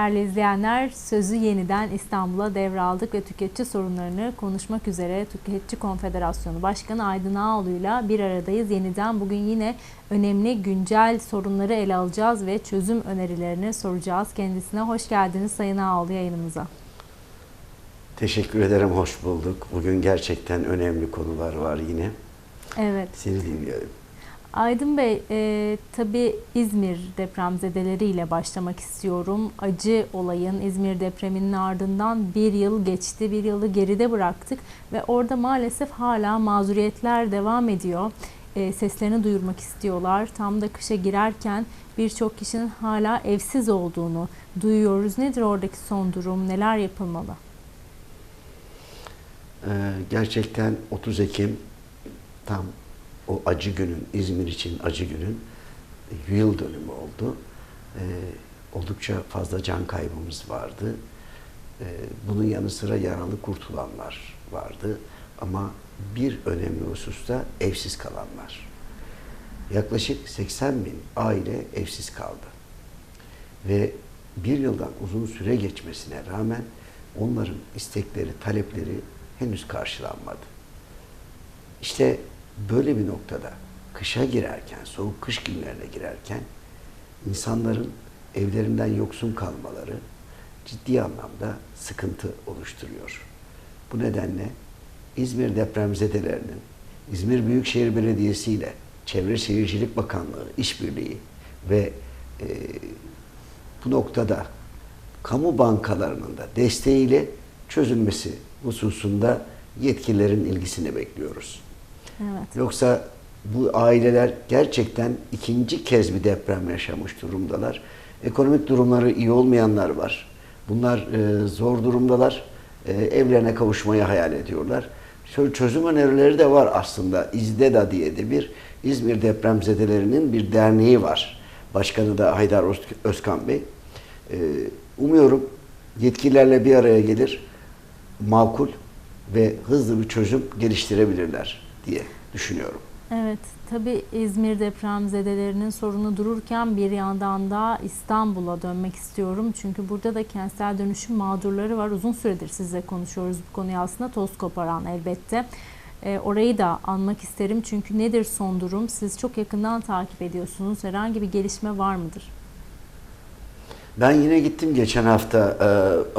Değerli izleyenler, sözü yeniden İstanbul'a devraldık ve tüketici sorunlarını konuşmak üzere Tüketici Konfederasyonu Başkanı Aydın Ağoğlu'yla bir aradayız. Yeniden bugün yine önemli güncel sorunları ele alacağız ve çözüm önerilerini soracağız. Kendisine hoş geldiniz Sayın Ağoğlu yayınımıza. Teşekkür ederim, hoş bulduk. Bugün gerçekten önemli konular var yine. Evet. Seni dinliyorum. Aydın Bey, e, tabii İzmir depremzedeleriyle başlamak istiyorum. Acı olayın İzmir depreminin ardından bir yıl geçti, bir yılı geride bıraktık ve orada maalesef hala mazuriyetler devam ediyor. E, seslerini duyurmak istiyorlar. Tam da kışa girerken birçok kişinin hala evsiz olduğunu duyuyoruz. Nedir oradaki son durum, neler yapılmalı? Ee, gerçekten 30 Ekim tam o acı günün, İzmir için acı günün e, yıl dönümü oldu. Ee, oldukça fazla can kaybımız vardı. Ee, bunun yanı sıra yaralı kurtulanlar vardı. Ama bir önemli hususta evsiz kalanlar. Yaklaşık 80 bin aile evsiz kaldı. Ve bir yıldan uzun süre geçmesine rağmen onların istekleri, talepleri henüz karşılanmadı. İşte böyle bir noktada kışa girerken, soğuk kış günlerine girerken insanların evlerinden yoksun kalmaları ciddi anlamda sıkıntı oluşturuyor. Bu nedenle İzmir depremzedelerinin İzmir Büyükşehir Belediyesi ile Çevre Şehircilik Bakanlığı işbirliği ve e, bu noktada kamu bankalarının da desteğiyle çözülmesi hususunda yetkililerin ilgisini bekliyoruz. Evet. Yoksa bu aileler gerçekten ikinci kez bir deprem yaşamış durumdalar. Ekonomik durumları iyi olmayanlar var. Bunlar e, zor durumdalar. E, evlerine kavuşmayı hayal ediyorlar. Şöyle çözüm önerileri de var aslında. İzdeda diye de bir İzmir depremzedelerinin bir derneği var. Başkanı da Haydar Öz- Özkan Bey. E, umuyorum yetkililerle bir araya gelir, makul ve hızlı bir çözüm geliştirebilirler diye düşünüyorum. Evet, tabii İzmir depremzedelerinin sorunu dururken bir yandan da İstanbul'a dönmek istiyorum. Çünkü burada da kentsel dönüşüm mağdurları var. Uzun süredir sizle konuşuyoruz bu konuyu aslında toz koparan elbette. Ee, orayı da anmak isterim çünkü nedir son durum? Siz çok yakından takip ediyorsunuz. Herhangi bir gelişme var mıdır? Ben yine gittim geçen hafta e,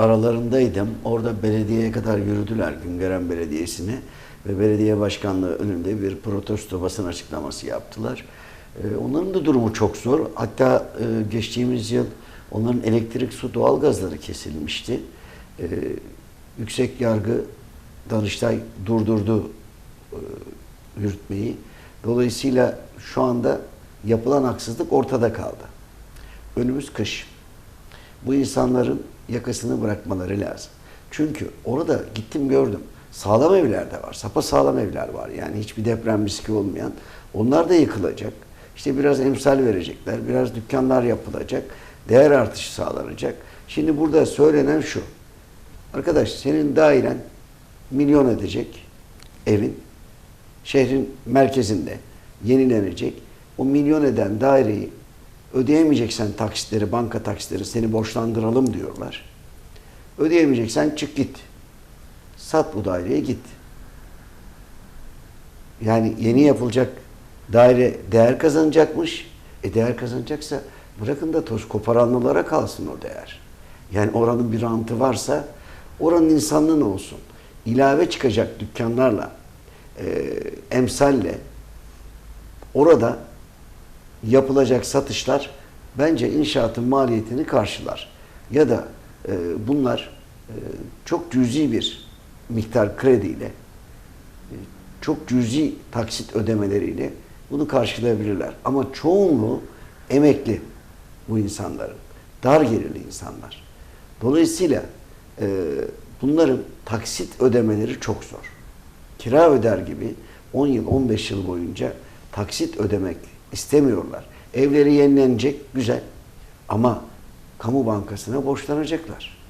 aralarındaydım. Orada belediyeye kadar yürüdüler Güngören Belediyesi'ne ve belediye başkanlığı önünde bir protesto basın açıklaması yaptılar. E, onların da durumu çok zor. Hatta e, geçtiğimiz yıl onların elektrik, su, doğalgazları kesilmişti. E, yüksek yargı Danıştay durdurdu e, yürütmeyi. Dolayısıyla şu anda yapılan haksızlık ortada kaldı. Önümüz kış. Bu insanların yakasını bırakmaları lazım. Çünkü orada gittim gördüm. Sağlam evler de var. Sapa sağlam evler var. Yani hiçbir deprem riski olmayan. Onlar da yıkılacak. İşte biraz emsal verecekler. Biraz dükkanlar yapılacak. Değer artışı sağlanacak. Şimdi burada söylenen şu. Arkadaş senin dairen milyon edecek evin şehrin merkezinde yenilenecek. O milyon eden daireyi ödeyemeyeceksen taksitleri, banka taksitleri seni borçlandıralım diyorlar. Ödeyemeyeceksen çık git. Sat bu daireye git. Yani yeni yapılacak daire değer kazanacakmış. E değer kazanacaksa bırakın da toz koparanlılara kalsın o değer. Yani oranın bir rantı varsa oranın insanlığın olsun. İlave çıkacak dükkanlarla, e, emsalle orada yapılacak satışlar bence inşaatın maliyetini karşılar. Ya da e, bunlar e, çok cüzi bir miktar krediyle, e, çok cüzi taksit ödemeleriyle bunu karşılayabilirler. Ama çoğunluğu emekli bu insanların. Dar gelirli insanlar. Dolayısıyla e, bunların taksit ödemeleri çok zor. Kira öder gibi 10 yıl, 15 yıl boyunca taksit ödemek istemiyorlar. Evleri yenilenecek, güzel. Ama kamu bankasına borçlanacaklar.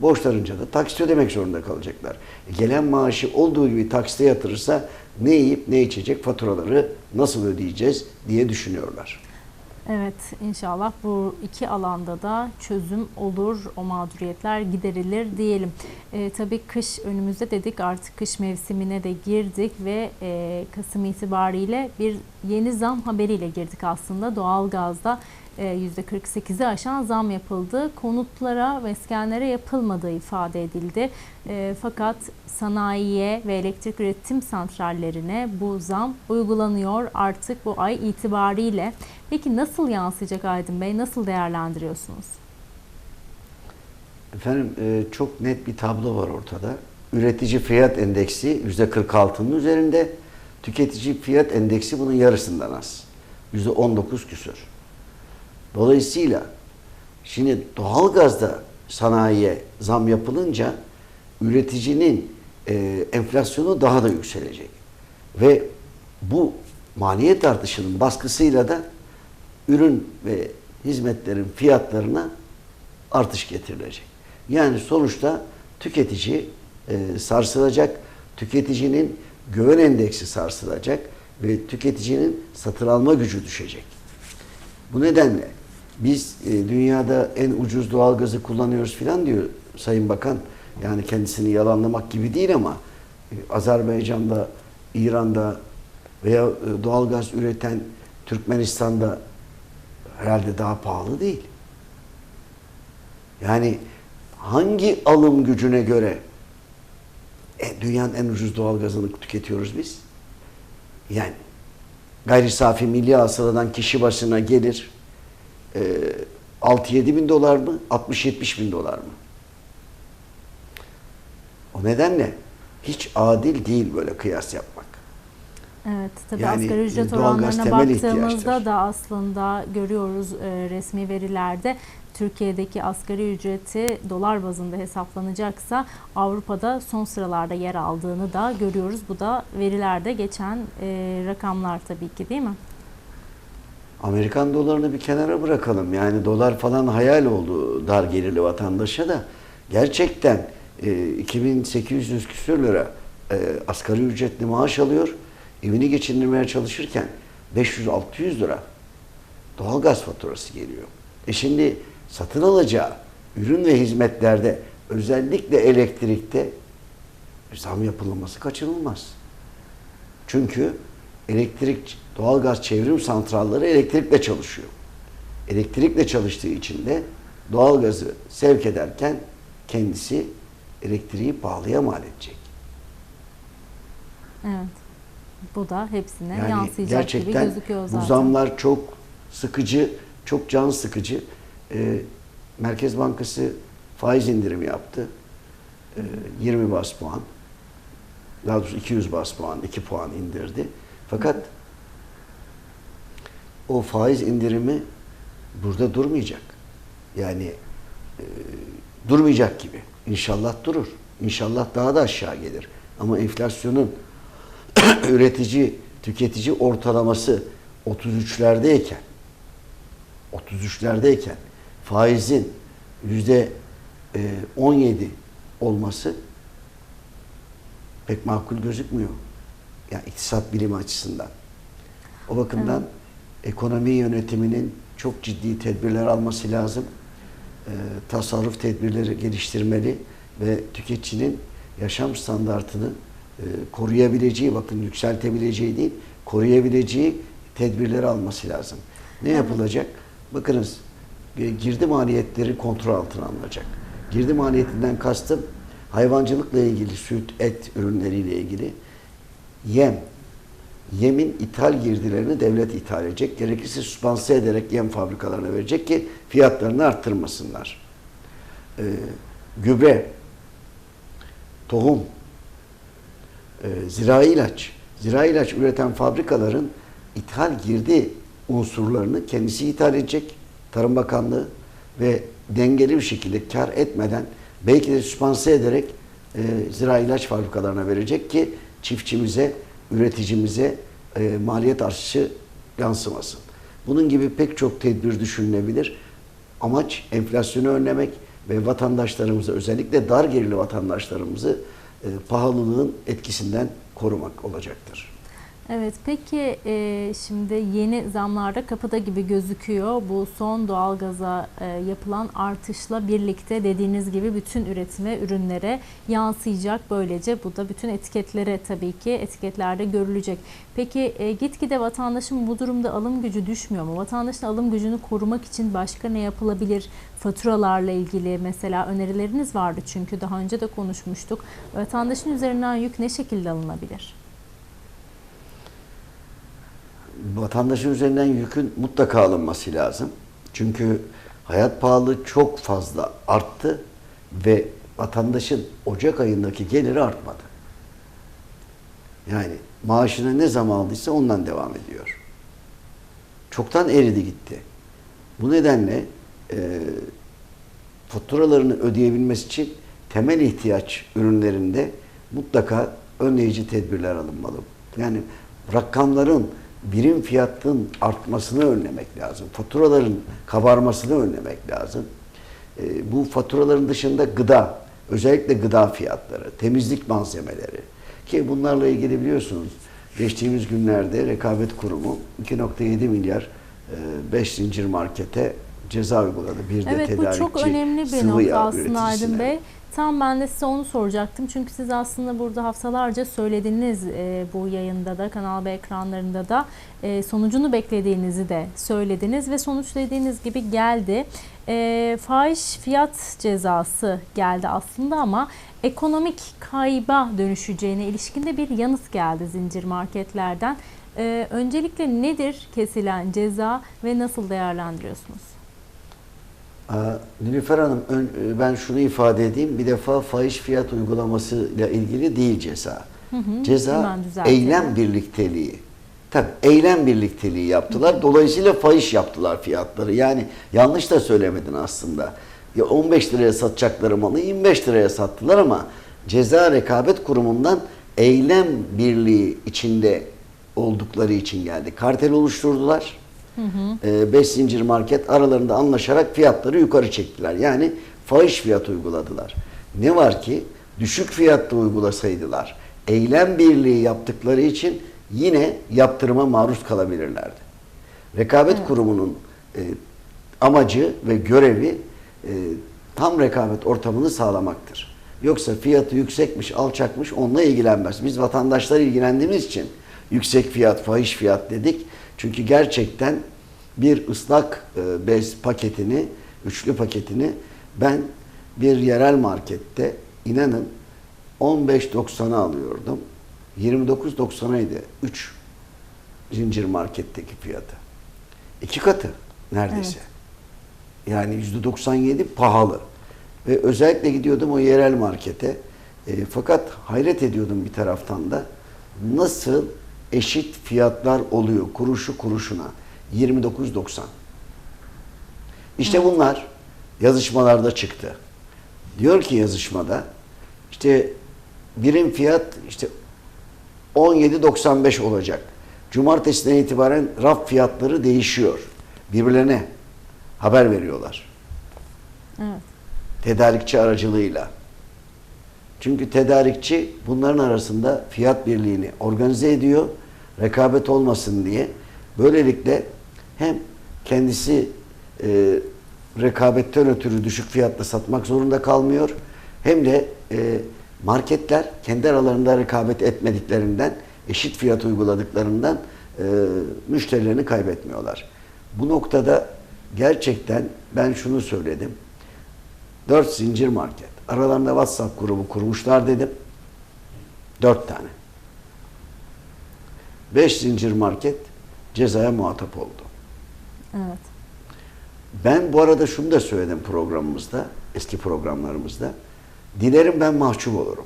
Borçlanınca da taksit ödemek zorunda kalacaklar. E, gelen maaşı olduğu gibi taksite yatırırsa ne yiyip ne içecek faturaları nasıl ödeyeceğiz diye düşünüyorlar. Evet inşallah bu iki alanda da çözüm olur, o mağduriyetler giderilir diyelim. E, tabii kış önümüzde dedik artık kış mevsimine de girdik ve e, Kasım itibariyle bir yeni zam haberiyle girdik aslında. Doğalgazda %48'i aşan zam yapıldı. Konutlara, meskenlere yapılmadığı ifade edildi. E, fakat sanayiye ve elektrik üretim santrallerine bu zam uygulanıyor artık bu ay itibariyle. Peki nasıl yansıyacak Aydın Bey? Nasıl değerlendiriyorsunuz? Efendim e, çok net bir tablo var ortada. Üretici fiyat endeksi %46'nın üzerinde. Tüketici fiyat endeksi bunun yarısından az. %19 küsur. Dolayısıyla şimdi doğalgazda sanayiye zam yapılınca üreticinin e, enflasyonu daha da yükselecek. Ve bu maliyet artışının baskısıyla da ürün ve hizmetlerin fiyatlarına artış getirilecek. Yani sonuçta tüketici e, sarsılacak, tüketicinin güven endeksi sarsılacak ve tüketicinin satın alma gücü düşecek. Bu nedenle biz e, dünyada en ucuz doğalgazı kullanıyoruz filan diyor Sayın Bakan. Yani kendisini yalanlamak gibi değil ama e, Azerbaycan'da, İran'da veya e, doğalgaz üreten Türkmenistan'da herhalde daha pahalı değil. Yani hangi alım gücüne göre e, dünyanın en ucuz doğalgazını tüketiyoruz biz? Yani gayri safi milli hasıladan kişi başına gelir e, 6-7 bin dolar mı? 60-70 bin dolar mı? O nedenle hiç adil değil böyle kıyas yapmak. Evet, tabii Yani asgari ücret oranlarına baktığımızda da aslında görüyoruz e, resmi verilerde Türkiye'deki asgari ücreti dolar bazında hesaplanacaksa Avrupa'da son sıralarda yer aldığını da görüyoruz. Bu da verilerde geçen e, rakamlar tabii ki değil mi? Amerikan dolarını bir kenara bırakalım. Yani dolar falan hayal oldu dar gelirli vatandaşa da. Gerçekten e, 2800 küsür lira e, asgari ücretli maaş alıyor. Evini geçindirmeye çalışırken 500-600 lira doğalgaz faturası geliyor. E şimdi satın alacağı ürün ve hizmetlerde özellikle elektrikte zam yapılması kaçınılmaz. Çünkü elektrik, doğalgaz çevrim santralları elektrikle çalışıyor. Elektrikle çalıştığı için de doğalgazı sevk ederken kendisi elektriği pahalıya mal edecek. Evet. Bu da hepsine Yani yansıyacak gibi gerçekten gözüküyor zaten. bu zamlar çok sıkıcı, çok can sıkıcı. Ee, Merkez Bankası faiz indirimi yaptı. Ee, 20 bas puan. Daha doğrusu 200 bas puan, 2 puan indirdi. Fakat o faiz indirimi burada durmayacak. Yani e, durmayacak gibi. İnşallah durur. İnşallah daha da aşağı gelir. Ama enflasyonun üretici, tüketici ortalaması 33'lerdeyken 33'lerdeyken faizin yüzde e, 17 olması pek makul gözükmüyor. Yani iktisat bilimi açısından. O bakımdan ekonomi yönetiminin çok ciddi tedbirler alması lazım. E, tasarruf tedbirleri geliştirmeli ve tüketicinin yaşam standartını e, koruyabileceği, bakın yükseltebileceği değil, koruyabileceği tedbirleri alması lazım. Ne yapılacak? Bakınız e, girdi maliyetleri kontrol altına alınacak. Girdi maliyetinden kastım hayvancılıkla ilgili süt, et ürünleriyle ilgili yem, yemin ithal girdilerini devlet ithal edecek. Gerekirse süspanse ederek yem fabrikalarına verecek ki fiyatlarını arttırmasınlar. Ee, gübre, tohum, e, zirai ilaç, zirai ilaç üreten fabrikaların ithal girdi unsurlarını kendisi ithal edecek Tarım Bakanlığı ve dengeli bir şekilde kar etmeden belki de süspanse ederek e, zirai ilaç fabrikalarına verecek ki çiftçimize, üreticimize e, maliyet artışı yansımasın. Bunun gibi pek çok tedbir düşünülebilir. Amaç enflasyonu önlemek ve vatandaşlarımızı özellikle dar gelirli vatandaşlarımızı e, pahalılığın etkisinden korumak olacaktır. Evet peki e, şimdi yeni zamlarda kapıda gibi gözüküyor. Bu son doğalgaza e, yapılan artışla birlikte dediğiniz gibi bütün üretime, ürünlere yansıyacak. Böylece bu da bütün etiketlere tabii ki etiketlerde görülecek. Peki e, gitgide vatandaşın bu durumda alım gücü düşmüyor mu? Vatandaşın alım gücünü korumak için başka ne yapılabilir? Faturalarla ilgili mesela önerileriniz vardı çünkü daha önce de konuşmuştuk. Vatandaşın üzerinden yük ne şekilde alınabilir? Vatandaşın üzerinden yükün mutlaka alınması lazım. Çünkü hayat pahalı çok fazla arttı ve vatandaşın Ocak ayındaki geliri artmadı. Yani maaşını ne zaman aldıysa ondan devam ediyor. Çoktan eridi gitti. Bu nedenle e, faturalarını ödeyebilmesi için temel ihtiyaç ürünlerinde mutlaka önleyici tedbirler alınmalı. Yani rakamların birim fiyatın artmasını önlemek lazım. Faturaların kabarmasını önlemek lazım. E, bu faturaların dışında gıda, özellikle gıda fiyatları, temizlik malzemeleri ki bunlarla ilgili biliyorsunuz geçtiğimiz günlerde Rekabet Kurumu 2.7 milyar 5 zincir markete ceza uyguladı. Bir de Evet bu çok önemli bir nokta aslında Aydın. Bey. Tam ben de size onu soracaktım. Çünkü siz aslında burada haftalarca söylediniz e, bu yayında da Kanal B ekranlarında da e, sonucunu beklediğinizi de söylediniz ve sonuç dediğiniz gibi geldi. E, fahiş fiyat cezası geldi aslında ama ekonomik kayba dönüşeceğine ilişkinde bir yanıt geldi zincir marketlerden. E, öncelikle nedir kesilen ceza ve nasıl değerlendiriyorsunuz? Nilüfer Hanım ön- e, ben şunu ifade edeyim. Bir defa fahiş fiyat uygulamasıyla ilgili değil ceza. Hı hı, Ceza eylem birlikteliği. Tabii eylem birlikteliği yaptılar. Dolayısıyla fahiş yaptılar fiyatları. Yani yanlış da söylemedin aslında. Ya 15 liraya satacakları malı 25 liraya sattılar ama Ceza Rekabet Kurumu'ndan eylem birliği içinde oldukları için geldi. Kartel oluşturdular. 5 zincir market aralarında anlaşarak fiyatları yukarı çektiler. Yani fahiş fiyat uyguladılar. Ne var ki düşük fiyatta uygulasaydılar eylem birliği yaptıkları için yine yaptırıma maruz kalabilirlerdi. Rekabet Evet. Kurumu'nun e, amacı ve görevi e, tam rekabet ortamını sağlamaktır. Yoksa fiyatı yüksekmiş, alçakmış onunla ilgilenmez. Biz vatandaşlar ilgilendiğimiz için yüksek fiyat, fahiş fiyat dedik. Çünkü gerçekten bir ıslak e, bez paketini, üçlü paketini ben bir yerel markette inanın 15.90'a alıyordum. 29.90'aydı 3 zincir marketteki fiyatı. İki katı neredeyse. Yani %97 pahalı. Ve özellikle gidiyordum o yerel markete. E, fakat hayret ediyordum bir taraftan da nasıl eşit fiyatlar oluyor kuruşu kuruşuna. 29.90. İşte bunlar yazışmalarda çıktı. Diyor ki yazışmada işte birim fiyat işte 17.95 olacak. Cumartesiden itibaren raf fiyatları değişiyor. Birbirlerine haber veriyorlar. Evet. Tedarikçi aracılığıyla. Çünkü tedarikçi bunların arasında fiyat birliğini organize ediyor. Rekabet olmasın diye. Böylelikle hem kendisi e, rekabetten ötürü düşük fiyatla satmak zorunda kalmıyor. Hem de e, marketler kendi aralarında rekabet etmediklerinden, eşit fiyat uyguladıklarından e, müşterilerini kaybetmiyorlar. Bu noktada gerçekten ben şunu söyledim. Dört zincir market. Aralarında WhatsApp grubu kurmuşlar dedim. Dört tane. Beş zincir market cezaya muhatap oldu. Evet. Ben bu arada şunu da söyledim programımızda, eski programlarımızda. Dilerim ben mahcup olurum.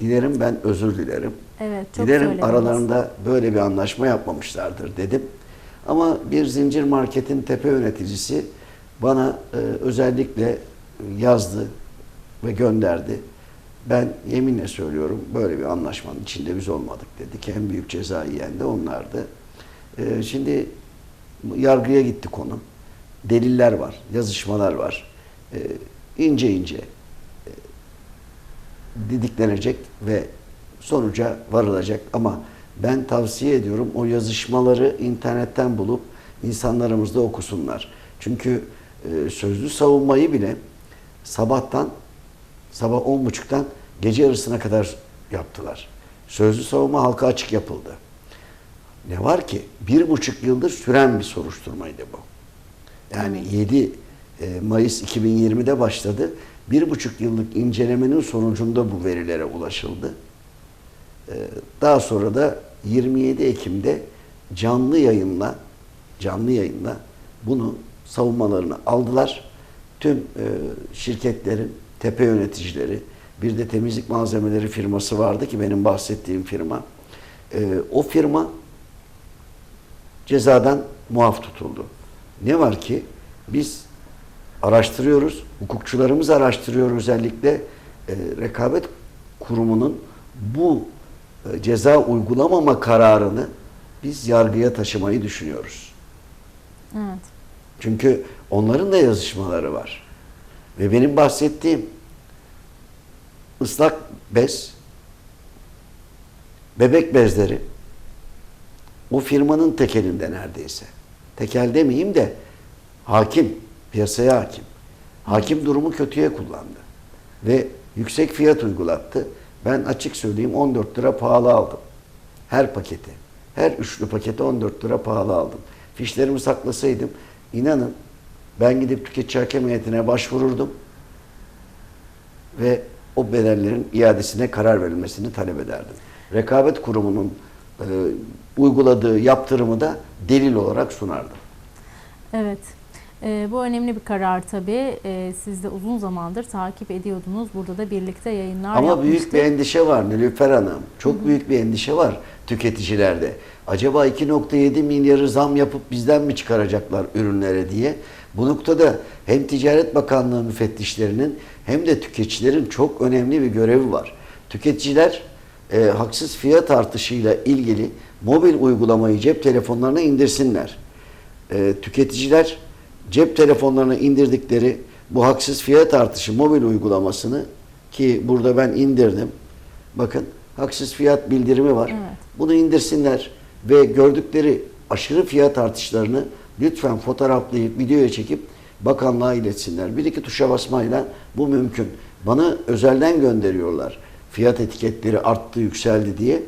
Dilerim ben özür dilerim. Evet, çok Dilerim söylediniz. aralarında böyle bir anlaşma yapmamışlardır dedim. Ama bir zincir marketin tepe yöneticisi bana e, özellikle yazdı ve gönderdi. Ben yeminle söylüyorum böyle bir anlaşmanın içinde biz olmadık dedi ki en büyük ceza yiyen de onlardı. E, şimdi yargıya gitti konu. Deliller var, yazışmalar var. E, ince ince e, didiklenecek ve sonuca varılacak ama Ben tavsiye ediyorum o yazışmaları internetten bulup insanlarımız da okusunlar. Çünkü e, sözlü savunmayı bile sabahtan sabah 10.30'dan gece yarısına kadar yaptılar. Sözlü savunma halka açık yapıldı. Ne var ki bir buçuk yıldır süren bir soruşturmaydı bu. Yani 7 e, Mayıs 2020'de başladı. Bir buçuk yıllık incelemenin sonucunda bu verilere ulaşıldı. E, Daha sonra da 27 Ekim'de canlı yayınla canlı yayınla bunu savunmalarını aldılar. Tüm e, şirketlerin tepe yöneticileri, bir de temizlik malzemeleri firması vardı ki benim bahsettiğim firma. E, o firma cezadan muaf tutuldu. Ne var ki biz araştırıyoruz, hukukçularımız araştırıyor özellikle e, rekabet kurumunun bu e, ceza uygulamama kararını biz yargıya taşımayı düşünüyoruz. Evet. Çünkü onların da yazışmaları var. Ve benim bahsettiğim ıslak bez, bebek bezleri o firmanın tekelinde neredeyse. Tekel demeyeyim de hakim, piyasaya hakim. Hakim durumu kötüye kullandı. Ve yüksek fiyat uygulattı. Ben açık söyleyeyim 14 lira pahalı aldım. Her paketi. Her üçlü paketi 14 lira pahalı aldım. Fişlerimi saklasaydım inanın ben gidip tüketici hakem heyetine başvururdum ve o bedellerin iadesine karar verilmesini talep ederdim. Rekabet Kurumu'nun e, uyguladığı yaptırımı da delil olarak sunardım. Evet. Ee, bu önemli bir karar tabii. Ee, siz de uzun zamandır takip ediyordunuz. Burada da birlikte yayınlar Ama yapmıştık. büyük bir endişe var Nilüfer Hanım. Çok büyük bir endişe var tüketicilerde. Acaba 2.7 milyarı zam yapıp bizden mi çıkaracaklar ürünlere diye. Bu noktada hem Ticaret Bakanlığı müfettişlerinin hem de tüketicilerin çok önemli bir görevi var. Tüketiciler e, haksız fiyat artışıyla ilgili mobil uygulamayı cep telefonlarına indirsinler. E, tüketiciler cep telefonlarına indirdikleri bu haksız fiyat artışı mobil uygulamasını ki burada ben indirdim. Bakın haksız fiyat bildirimi var. Evet. Bunu indirsinler ve gördükleri aşırı fiyat artışlarını lütfen fotoğraflayıp videoya çekip bakanlığa iletsinler. Bir iki tuşa basmayla bu mümkün. Bana özelden gönderiyorlar. Fiyat etiketleri arttı, yükseldi diye.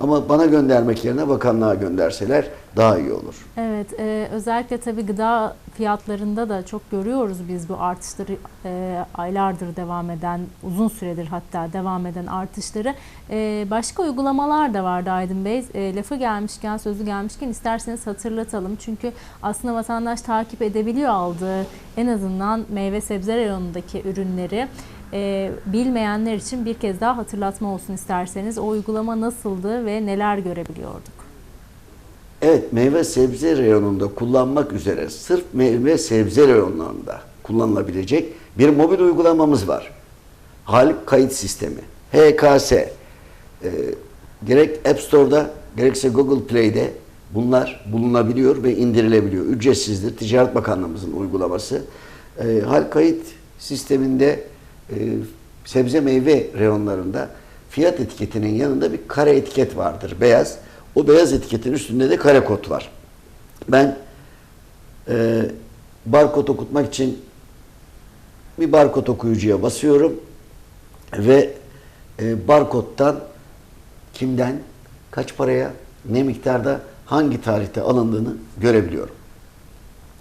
Ama bana göndermek yerine bakanlığa gönderseler daha iyi olur. Evet, e, özellikle tabii gıda fiyatlarında da çok görüyoruz biz bu artışları e, aylardır devam eden, uzun süredir hatta devam eden artışları. E, başka uygulamalar da vardı Aydın Bey. E, lafı gelmişken, sözü gelmişken isterseniz hatırlatalım. Çünkü aslında vatandaş takip edebiliyor aldığı en azından meyve sebze reyonundaki ürünleri. E, bilmeyenler için bir kez daha hatırlatma olsun isterseniz. O uygulama nasıldı ve neler görebiliyorduk? Evet meyve sebze reyonunda kullanmak üzere sırf meyve sebze reyonlarında kullanılabilecek bir mobil uygulamamız var. Halik kayıt sistemi. HKS. Ee, gerek App Store'da gerekse Google Play'de bunlar bulunabiliyor ve indirilebiliyor. Ücretsizdir. Ticaret Bakanlığımızın uygulaması. Ee, Halik kayıt sisteminde e, sebze meyve reyonlarında fiyat etiketinin yanında bir kare etiket vardır. Beyaz. O beyaz etiketin üstünde de kare kod var. Ben e, barkod okutmak için bir barkod okuyucuya basıyorum ve e, barkodtan kimden, kaç paraya, ne miktarda, hangi tarihte alındığını görebiliyorum.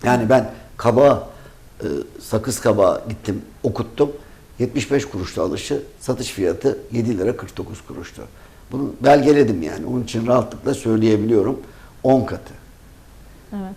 Yani ben kabağı, e, sakız kabağı gittim, okuttum. 75 kuruştu alışı, satış fiyatı 7 lira 49 kuruştu. Bunu belgeledim yani. Onun için rahatlıkla söyleyebiliyorum. 10 katı. Evet.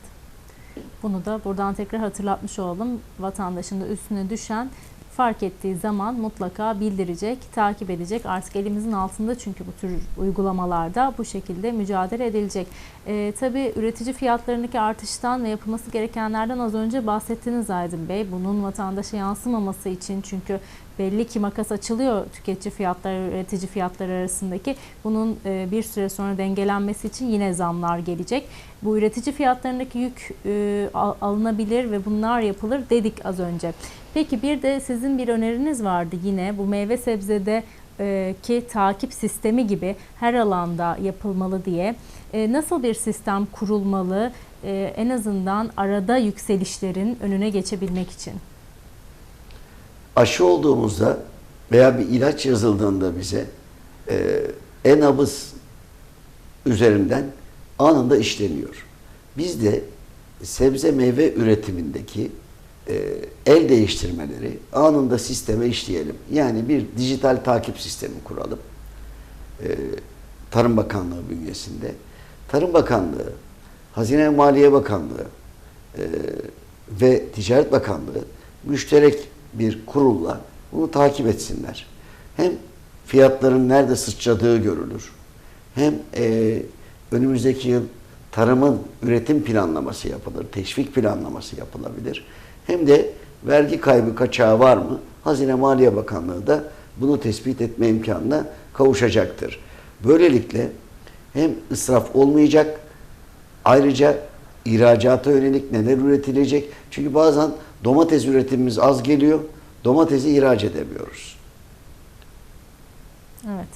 Bunu da buradan tekrar hatırlatmış olalım. Vatandaşın da üstüne düşen fark ettiği zaman mutlaka bildirecek, takip edecek. Artık elimizin altında çünkü bu tür uygulamalarda bu şekilde mücadele edilecek. Ee, tabii üretici fiyatlarındaki artıştan ve yapılması gerekenlerden az önce bahsettiniz Aydın Bey. Bunun vatandaşa yansımaması için çünkü belli ki makas açılıyor tüketici fiyatları, üretici fiyatları arasındaki. Bunun e, bir süre sonra dengelenmesi için yine zamlar gelecek. Bu üretici fiyatlarındaki yük e, al- alınabilir ve bunlar yapılır dedik az önce. Peki bir de sizin bir öneriniz vardı yine bu meyve sebzede e, ki takip sistemi gibi her alanda yapılmalı diye e, nasıl bir sistem kurulmalı e, en azından arada yükselişlerin önüne geçebilmek için? Aşı olduğumuzda veya bir ilaç yazıldığında bize e-nabız üzerinden anında işleniyor. Biz de sebze meyve üretimindeki e, el değiştirmeleri anında sisteme işleyelim. Yani bir dijital takip sistemi kuralım. E, Tarım Bakanlığı bünyesinde. Tarım Bakanlığı, Hazine ve Maliye Bakanlığı e, ve Ticaret Bakanlığı müşterek bir kurulla bunu takip etsinler. Hem fiyatların nerede sıçradığı görülür. Hem önümüzdeki yıl tarımın üretim planlaması yapılır, teşvik planlaması yapılabilir. Hem de vergi kaybı kaçağı var mı? Hazine Maliye Bakanlığı da bunu tespit etme imkanına kavuşacaktır. Böylelikle hem israf olmayacak, ayrıca ihracata yönelik neler üretilecek? Çünkü bazen domates üretimimiz az geliyor, domatesi ihraç edemiyoruz. Evet.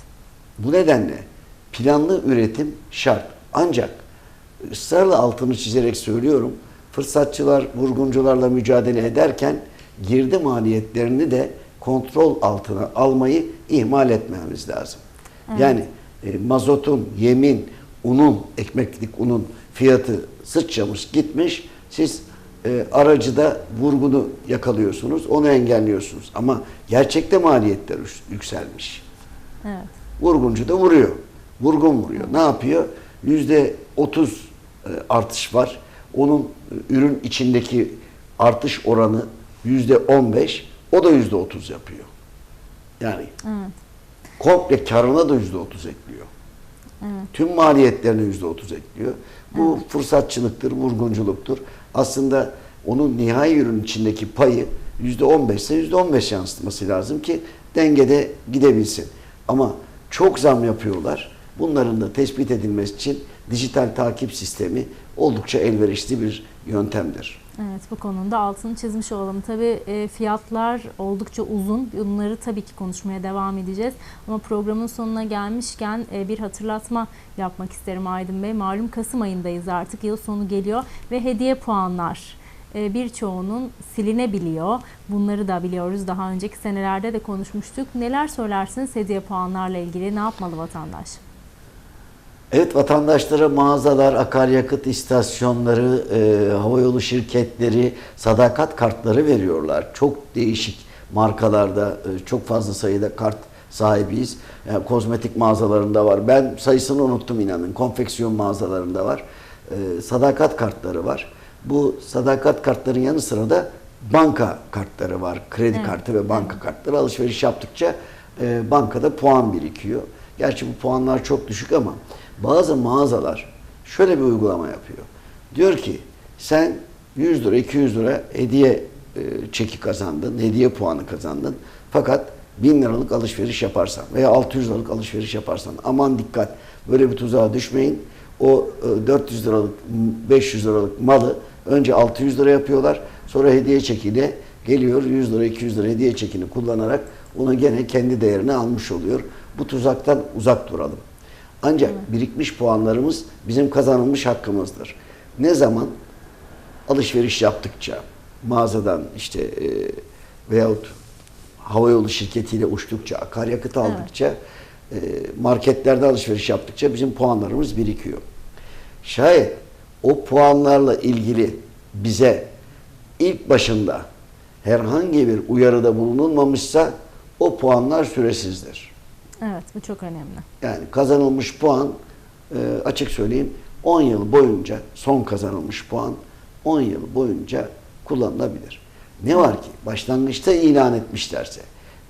Bu nedenle planlı üretim şart. Ancak ısrarla altını çizerek söylüyorum. Fırsatçılar, vurguncularla mücadele ederken girdi maliyetlerini de kontrol altına almayı ihmal etmemiz lazım. Yani e, mazotun, yemin, unun, ekmeklik unun fiyatı sıçramış gitmiş. Siz e, aracıda vurgunu yakalıyorsunuz, onu engelliyorsunuz. Ama gerçekte maliyetler yük- yükselmiş. Evet. Vurguncu da vuruyor. Vurgun vuruyor. Ne yapıyor? Yüzde otuz e, artış var. Onun e, ürün içindeki artış oranı yüzde on beş. O da yüzde otuz yapıyor. Yani Evet. komple karına da yüzde otuz ekliyor. Tüm maliyetlerine yüzde otuz ekliyor. Bu fırsatçılıktır, vurgunculuktur. Aslında onun nihai ürün içindeki payı yüzde on beş ise yüzde on beş yansıtması lazım ki dengede gidebilsin. Ama çok zam yapıyorlar. Bunların da tespit edilmesi için dijital takip sistemi oldukça elverişli bir yöntemdir. Evet bu konunun altını çizmiş olalım. Tabii e, fiyatlar oldukça uzun. Bunları tabii ki konuşmaya devam edeceğiz. Ama programın sonuna gelmişken e, bir hatırlatma yapmak isterim Aydın Bey. Malum Kasım ayındayız artık. Yıl sonu geliyor ve hediye puanlar e, birçoğunun silinebiliyor. Bunları da biliyoruz. Daha önceki senelerde de konuşmuştuk. Neler söylersiniz hediye puanlarla ilgili? Ne yapmalı vatandaş? Evet vatandaşlara mağazalar, akaryakıt istasyonları, e, havayolu şirketleri sadakat kartları veriyorlar. Çok değişik markalarda e, çok fazla sayıda kart sahibiyiz. Yani kozmetik mağazalarında var. Ben sayısını unuttum inanın. Konfeksiyon mağazalarında var. E, sadakat kartları var. Bu sadakat kartların yanı sıra da banka kartları var. Kredi Evet. kartı ve banka kartları alışveriş yaptıkça e, bankada puan birikiyor. Gerçi bu puanlar çok düşük ama bazı mağazalar şöyle bir uygulama yapıyor. Diyor ki sen 100 lira 200 lira hediye e, çeki kazandın, hediye puanı kazandın. Fakat 1000 liralık alışveriş yaparsan veya 600 liralık alışveriş yaparsan aman dikkat böyle bir tuzağa düşmeyin. O e, 400 liralık 500 liralık malı önce 600 lira yapıyorlar. Sonra hediye çekiyle geliyor 100 lira 200 lira hediye çekini kullanarak onu gene kendi değerine almış oluyor. Bu tuzaktan uzak duralım. Ancak birikmiş puanlarımız bizim kazanılmış hakkımızdır. Ne zaman alışveriş yaptıkça mağazadan işte e, veyahut havayolu şirketiyle uçtukça, akaryakıt aldıkça, e, marketlerde alışveriş yaptıkça bizim puanlarımız birikiyor. Şayet o puanlarla ilgili bize ilk başında herhangi bir uyarıda bulunulmamışsa o puanlar süresizdir. Evet bu çok önemli. Yani kazanılmış puan e, açık söyleyeyim 10 yıl boyunca son kazanılmış puan 10 yıl boyunca kullanılabilir. Ne var ki başlangıçta ilan etmişlerse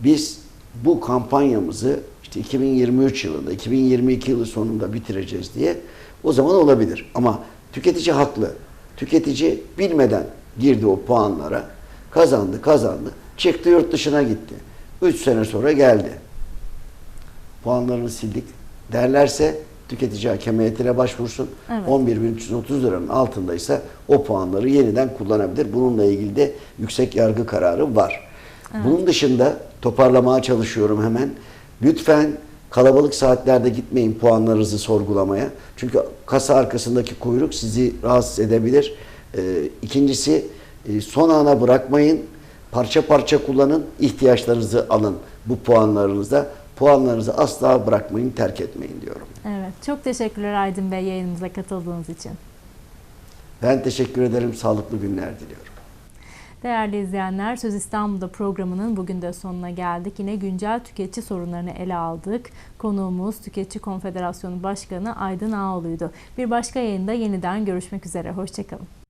biz bu kampanyamızı işte 2023 yılında 2022 yılı sonunda bitireceğiz diye o zaman olabilir. Ama tüketici haklı. Tüketici bilmeden girdi o puanlara kazandı kazandı çıktı yurt dışına gitti. 3 sene sonra geldi puanlarını sildik derlerse tüketici hakem heyetine başvursun. Evet. 11.330 liranın altındaysa o puanları yeniden kullanabilir. Bununla ilgili de yüksek yargı kararı var. Bunun dışında toparlamaya çalışıyorum hemen. Lütfen kalabalık saatlerde gitmeyin puanlarınızı sorgulamaya. Çünkü kasa arkasındaki kuyruk sizi rahatsız edebilir. Ee, ikincisi e, son ana bırakmayın. Parça parça kullanın. ihtiyaçlarınızı alın bu puanlarınızda. Puanlarınızı asla bırakmayın, terk etmeyin diyorum. Evet. Çok teşekkürler Aydın Bey yayınımıza katıldığınız için. Ben teşekkür ederim. Sağlıklı günler diliyorum. Değerli izleyenler, Söz İstanbul'da programının bugün de sonuna geldik. Yine güncel tüketici sorunlarını ele aldık. Konuğumuz Tüketici Konfederasyonu Başkanı Aydın Ağoğlu'ydu. Bir başka yayında yeniden görüşmek üzere. Hoşçakalın.